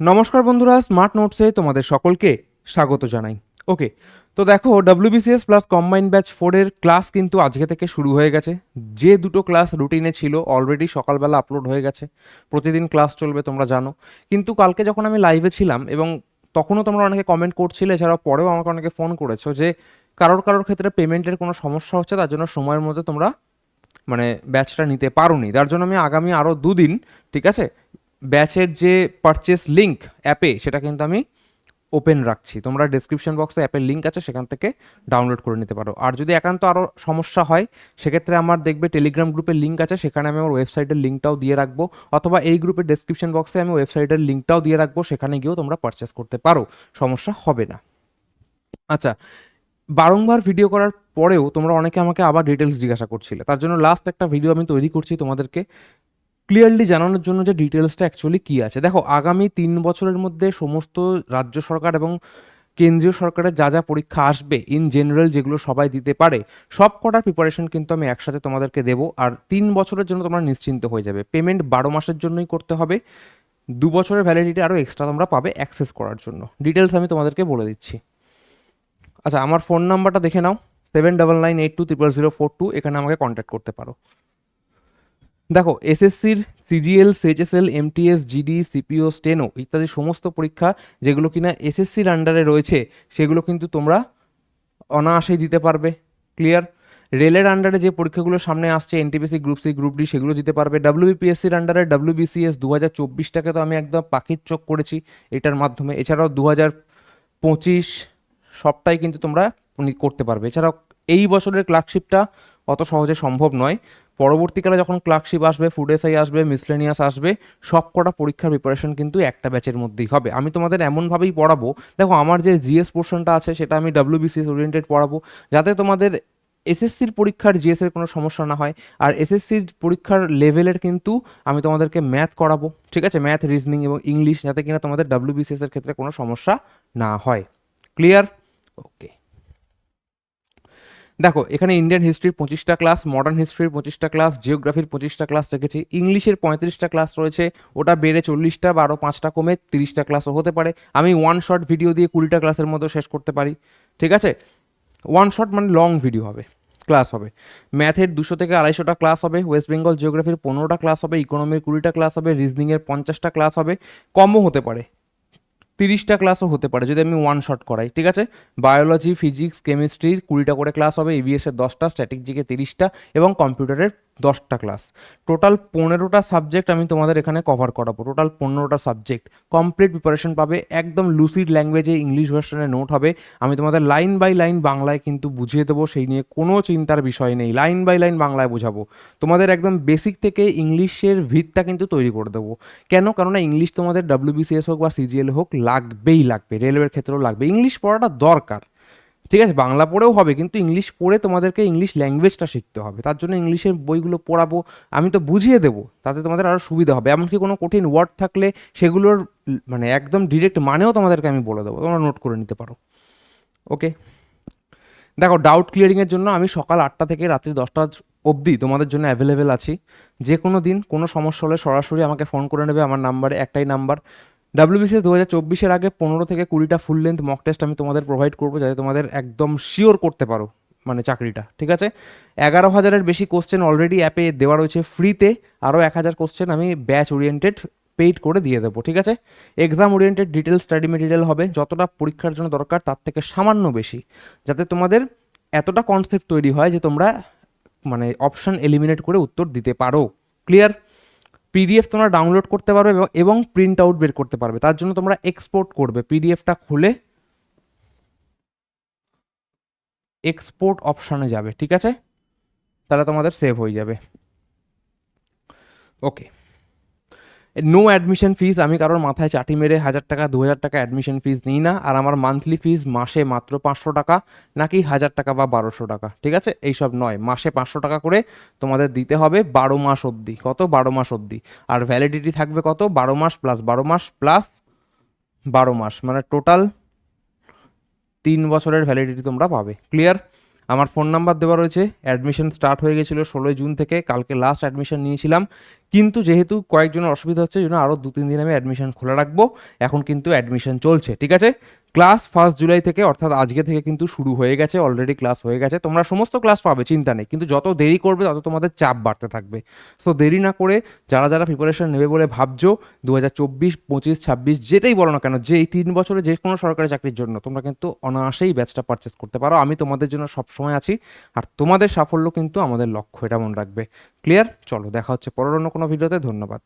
নমস্কার বন্ধুরা স্মার্ট নোটসে তোমাদের সকলকে স্বাগত জানাই। ওকে তো দেখো ডাব্লিউবিসিএস প্লাস কম্বাইন ব্যাচ ফোরের ক্লাস কিন্তু আজকে থেকে শুরু হয়ে গেছে। যে দুটো ক্লাস রুটিনে ছিল অলরেডি সকালবেলা আপলোড হয়ে গেছে। প্রতিদিন ক্লাস চলবে, তোমরা জানো। কিন্তু কালকে যখন আমি লাইভে ছিলাম, এবং তখনও তোমরা অনেকে কমেন্ট করছিলে এছাড়াও পরেও আমাকে অনেকে ফোন করেছ, যে কারোর কারোর ক্ষেত্রে পেমেন্টের কোনো সমস্যা হচ্ছে, তার জন্য সময়ের মধ্যে তোমরা মানে ব্যাচটা নিতে পারোনি। তার জন্য আমি আগামী আরও দুদিন, ঠিক আছে ব্যাচের যে পারচেস লিঙ্ক অ্যাপে সেটা কিন্তু আমি ওপেন রাখছি। তোমরা ডিসক্রিপশন বক্সে অ্যাপের লিঙ্ক আছে, সেখান থেকে ডাউনলোড করে নিতে পারো। আর যদি একান্ত আরও সমস্যা হয়, সেক্ষেত্রে আমার দেখবে টেলিগ্রাম গ্রুপের লিঙ্ক আছে, সেখানে আমি আমার ওয়েবসাইটের লিঙ্কটাও দিয়ে রাখব। অথবা এই গ্রুপের ডিসক্রিপশন বক্সে আমি ওয়েবসাইটের লিঙ্কটাও দিয়ে রাখব, সেখানে গিয়েও তোমরা পারচেস করতে পারো। সমস্যা হবে না। আচ্ছা বারংবার ভিডিও করার পরেও তোমরা অনেকে আমাকে আবার ডিটেলস জিজ্ঞাসা করছিলে। তার জন্য লাস্ট একটা ভিডিও আমি তৈরি করছি তোমাদেরকে। ক্লিয়ারলি জানানোর জন্য যে ডিটেলসটা অ্যাকচুয়ালি কী আছে। দেখো, আগামী তিন বছরের মধ্যে সমস্ত রাজ্য সরকার এবং কেন্দ্রীয় সরকারের যা যা পরীক্ষা আসবে ইন জেনারেল যেগুলো সবাই দিতে পারে, সব কটার প্রিপারেশন কিন্তু আমি একসাথে তোমাদেরকে দেবো। আর তিন বছরের জন্য তোমরা নিশ্চিন্ত হয়ে যাবে। পেমেন্ট বারো মাসের জন্যই করতে হবে। দু বছরের ভ্যালিডিটি আরও এক্সট্রা তোমরা পাবে অ্যাক্সেস করার জন্য। ডিটেলস আমি তোমাদেরকে বলে দিচ্ছি। আচ্ছা আমার ফোন নাম্বারটা দেখে নাও। Seven double nine eight two triple zero four two এখানে আমাকে কন্ট্যাক্ট করতে পারো। দেখো এসএসসির CGL CHSL MTS GD CPO steno ইত্যাদি সমস্ত পরীক্ষা যেগুলো কিনা এসএসসির আন্ডারে রয়েছে, সেগুলো কিন্তু তোমরা অনায়াসেই দিতে পারবে। ক্লিয়ার রেলের আন্ডারে যে পরীক্ষাগুলো সামনে আসছে NTPC group C group D সেগুলো দিতে পারবে। ডাব্লিউবিপিএসসির আন্ডারে ডাব্লিউবিসিএস দু হাজার চব্বিশটাকে তো আমি একদম পাখির চোখ করেছি এটার মাধ্যমে। এছাড়াও দু হাজার পঁচিশ সবটাই কিন্তু তোমরা করতে পারবে। এছাড়াও এই বছরের ক্লার্কশিপটা অত সহজে সম্ভব নয়। পরবর্তীকালে যখন ক্লার্কশিপ আসবে ফুড এসআই আসবে মিসলেনিয়াস আসবে সব কটা পরীক্ষার প্রিপারেশন কিন্তু একটা ব্যাচের মধ্যেই হবে। আমি তোমাদের এমনভাবেই পড়াবো। দেখো, আমার যে জিএস পোর্শনটা আছে, সেটা আমি ডাব্লিউবিসিএস ওরিয়েন্টেড পড়াবো। যাতে তোমাদের এসএসসির পরীক্ষার জিএস এর কোনো সমস্যা না হয়। আর এসএসসির পরীক্ষার লেভেলের কিন্তু আমি তোমাদেরকে ম্যাথ করাবো। ঠিক আছে? ম্যাথ রিজনিং এবং ইংলিশ যাতে কিনা তোমাদের ডাব্লিউবিসিএস এর ক্ষেত্রে কোনো সমস্যা না হয়। ক্লিয়ার ওকে দেখো, এখানে ইন্ডিয়ান হিস্ট্রির পঁচিশটা ক্লাস মডার্ন হিস্ট্রির পঁচিশটা ক্লাস জিওগ্রাফির পঁচিশটা ক্লাস রেখেছি ইংলিশের পঁয়ত্রিশটা ক্লাস রয়েছে, ওটা বেড়ে চল্লিশটা বা আরও পাঁচটা কমে তিরিশটা ক্লাসও হতে পারে। আমি ওয়ান শর্ট ভিডিও দিয়ে কুড়িটা ক্লাসের মধ্যে শেষ করতে পারি, ঠিক আছে? ওয়ান শর্ট মানে লং ভিডিও হবে ক্লাস হবে। ম্যাথের দুশো থেকে আড়াইশোটা ক্লাস হবে ওয়েস্ট বেঙ্গল জিওগ্রাফির পনেরোটা ক্লাস হবে ইকোনমির কুড়িটা ক্লাস হবে রিজনিংয়ের পঞ্চাশটা ক্লাস হবে কমও হতে পারে। তিরিশটা ক্লাসও হতে পারে, যদি আমি ওয়ান শট করাই, ঠিক আছে? বায়োলজি ফিজিক্স কেমিস্ট্রির কুড়িটা করে ক্লাস হবে ইভিএসের দশটা দশটা স্ট্র্যাটেজিকে তিরিশটা, এবং কম্পিউটারের দশটা ক্লাস টোটাল পনেরোটা সাবজেক্ট আমি তোমাদের এখানে কভার করাবো। টোটাল পনেরোটা সাবজেক্ট কমপ্লিট প্রিপারেশন পাবে, একদম লুসিড ল্যাঙ্গুয়েজে ইংলিশ ভার্সনে নোট হবে। আমি তোমাদের লাইন বাই লাইন বাংলায় কিন্তু বুঝিয়ে দেবো, সেই নিয়ে কোনো চিন্তার বিষয় নেই। লাইন বাই লাইন বাংলায় বোঝাবো। তোমাদের একদম বেসিক থেকে ইংলিশের ভিতটা কিন্তু তৈরি করে দেবো। কেন? কেননা ইংলিশ তোমাদের ডাব্লিউবিসিএস হোক বা সিজিএল হোক, লাগবেই লাগবে। রেলওয়ের ক্ষেত্রেও লাগবে। ইংলিশ পড়াটা দরকার। ঠিক আছে, বাংলা পড়েও হবে, কিন্তু ইংলিশ পড়ে তোমাদেরকে ইংলিশ ল্যাঙ্গুয়েজটা শিখতে হবে। তার জন্য ইংলিশের বইগুলো পড়াবো, আমি তো বুঝিয়ে দেবো, তাতে তোমাদের আরও সুবিধা হবে। এমনকি কোনো কঠিন ওয়ার্ড থাকলে সেগুলোর মানে একদম ডিরেক্ট মানেও তোমাদেরকে আমি বলে দেবো, তোমরা নোট করে নিতে পারো। ওকে দেখো ডাউট ক্লিয়ারিংয়ের জন্য আমি সকাল আটটা থেকে রাত্রি দশটা অবধি তোমাদের জন্য অ্যাভেলেবেল আছি। যে কোনো দিন কোনো সমস্যা হলে সরাসরি আমাকে ফোন করে নেবে, আমার নাম্বারে একটাই নাম্বার ডাব্লিউবিসিএস দু হাজার চব্বিশের আগে পনেরো থেকে কুড়িটা ফুল লেন্থ মক টেস্ট আমি তোমাদের প্রোভাইড করব যাতে তোমাদের একদম শিওর করতে পারো মানে চাকরিটা, ঠিক আছে? এগারো হাজারের বেশি কোশ্চেন অলরেডি অ্যাপে দেওয়া রয়েছে ফ্রিতে আরও এক হাজার কোশ্চেন আমি ব্যাচ ওরিয়েন্টেড পেইড করে দিয়ে দেবো, ঠিক আছে? Exam oriented detail study material হবে, যতটা পরীক্ষার জন্য দরকার তার থেকে সামান্য বেশি, যাতে তোমাদের এতটা কনসেপ্ট তৈরি হয় যে তোমরা মানে অপশান এলিমিনেট করে উত্তর দিতে পারো ক্লিয়ার পিডিএফ তোমরা ডাউনলোড করতে পারবে এবং- প্রিন্ট আউট বের করতে পারবে। তার জন্য তোমরা এক্সপোর্ট করবে। পিডিএফটা খুলে এক্সপোর্ট অপশানে যাবে, ঠিক আছে? তাহলে তোমাদের সেভ হয়ে যাবে। ওকে নো অ্যাডমিশন ফিজ আমি কারোর মাথায় চাটি মেরে হাজার টাকা, দু হাজার টাকা অ্যাডমিশন ফিজ নিই না। আর আমার মান্থলি ফিজ মাসে মাত্র পাঁচশো টাকা, নাকি হাজার টাকা বা বারোশো টাকা, ঠিক আছে? এইসব নয়, মাসে পাঁচশো টাকা করে তোমাদের দিতে হবে বারো মাস অবধি। কত? বারো মাস অবধি। আর ভ্যালিডিটি থাকবে কত? বারো মাস প্লাস বারো মাস প্লাস বারো মাস। মানে টোটাল তিন বছরের ভ্যালিডিটি তোমরা পাবে। ক্লিয়ার আমার ফোন নাম্বার দেওয়া রয়েছে। অ্যাডমিশন স্টার্ট হয়ে গেছিল ষোলোই জুন থেকে। কালকে লাস্ট অ্যাডমিশন নিয়েছিলাম। কিন্তু যেহেতু কয়েকজনের অসুবিধা হচ্ছে জন্য আরও দু তিন দিন আমি অ্যাডমিশন খোলা রাখব। এখন কিন্তু অ্যাডমিশন চলছে, ঠিক আছে? ক্লাস ফার্স্ট জুলাই থেকে, অর্থাৎ আজকে থেকে কিন্তু শুরু হয়ে গেছে অলরেডি ক্লাস হয়ে গেছে। তোমরা সমস্ত ক্লাস পাবে, চিন্তা নেই। কিন্তু যত দেরি করবে, তত তোমাদের চাপ বাড়তে থাকবে। সো দেরি না করে যারা যারা প্রিপারেশন নেবে বলে ভাবছ দু হাজার চব্বিশ, পঁচিশ, ছাব্বিশ, যেটাই বলো না কেন, যে এই তিন বছরে যে কোনো সরকারি চাকরির জন্য তোমরা কিন্তু অনায়াসেই ব্যাচটা পারচেস করতে পারো। আমি তোমাদের জন্য সবসময় আছি, আর তোমাদের সাফল্য কিন্তু আমাদের লক্ষ্য, এটা মনে রাখবে। ক্লিয়ার চলো, দেখা হচ্ছে পরের অন্য কোনো ভিডিওতে ধন্যবাদ।